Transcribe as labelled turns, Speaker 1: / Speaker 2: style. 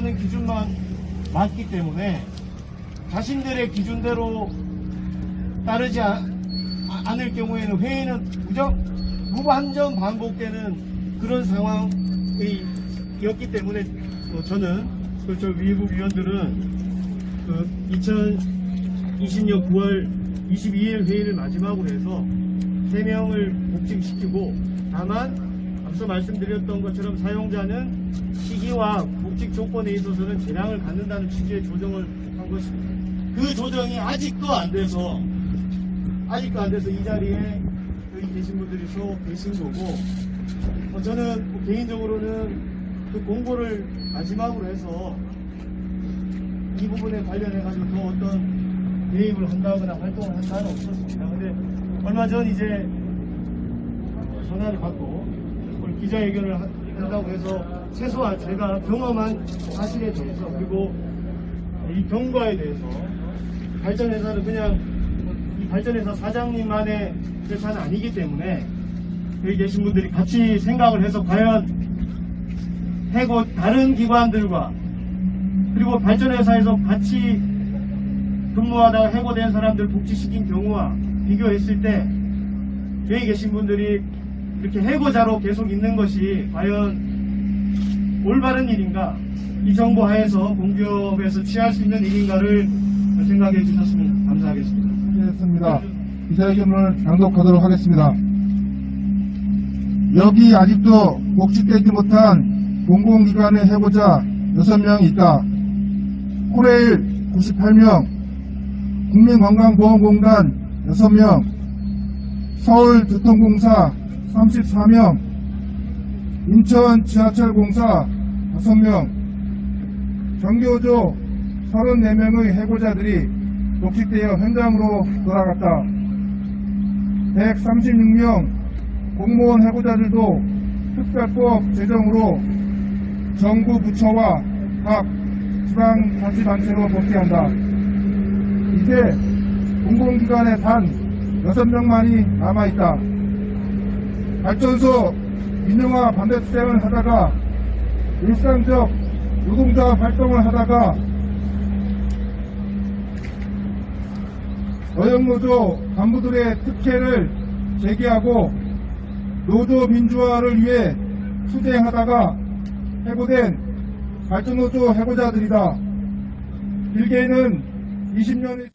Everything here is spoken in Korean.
Speaker 1: 하는 기준만 맞기 때문에 자신들의 기준대로 따르지 않, 을 경우에는 회의는 무정, 무반전 반복되는 그런 상황이었기 때문에 어, 저는 그저 위국 위원들은 그 2020년 9월 22일 회의를 마지막으로 해서 3명을 복직시키고 다만 앞서 말씀드렸던 것처럼 사용자는 시기와 복직 조건에 있어서는 재량을 갖는다는 취지의 조정을 한 것입니다. 그 조정이 아직도 안 돼서 아직도 안 돼서 이 자리에 여기 계신 분들이 서 계신 거고 어, 저는 뭐 개인적으로는 그 공고를 마지막으로 해서 이 부분에 관련해 가지고 더 어떤 개입을 한다거나 활동을 한다는 없었습니다. 근데 얼마 전 이제 전화를 받고 기자회견을 하- 한다고 해서 최소한 제가 경험한 사실에 대해서 그리고 이 경과에 대해서 발전회사는 그냥 이 발전회사 사장님만의 회사는 아니기 때문에 여기 계신 분들이 같이 생각을 해서 과연 해고 다른 기관들과 그리고 발전회사에서 같이 근무하다가 해고된 사람들 복지시킨 경우와 비교했을 때 여기 계신 분들이 이렇게 해고자로 계속 있는 것이 과연 올바른 일인가 이 정부 하에서 공기업에서 취할 수 있는 일인가를 생각해 주셨으면 감사하겠습니다.
Speaker 2: 하겠습니다. 기자회견을 장독하도록 하겠습니다. 여기 아직도 복직되지 못한 공공기관의 해고자 6명이 있다. 코레일 98명, 국민건강보험공단 6명, 서울교통공사 34명, 인천 지하철공사 5명, 정교조 34명의 해고자들이 녹식되어 현장으로 돌아갔다. 136명 공무원 해고자들도 특별법 제정으로 정부 부처와 각 지방 자치단체로 복귀한다. 이제 공공기관에 단 6명만이 남아있다. 발전소 민영화 반대 투쟁을 하다가 일상적 노동자 활동을 하다가 어영노조 간부들의 특혜를 제기하고 노조 민주화를 위해 투쟁하다가 해고된 발전노조 해고자들이다. 길게는 20년의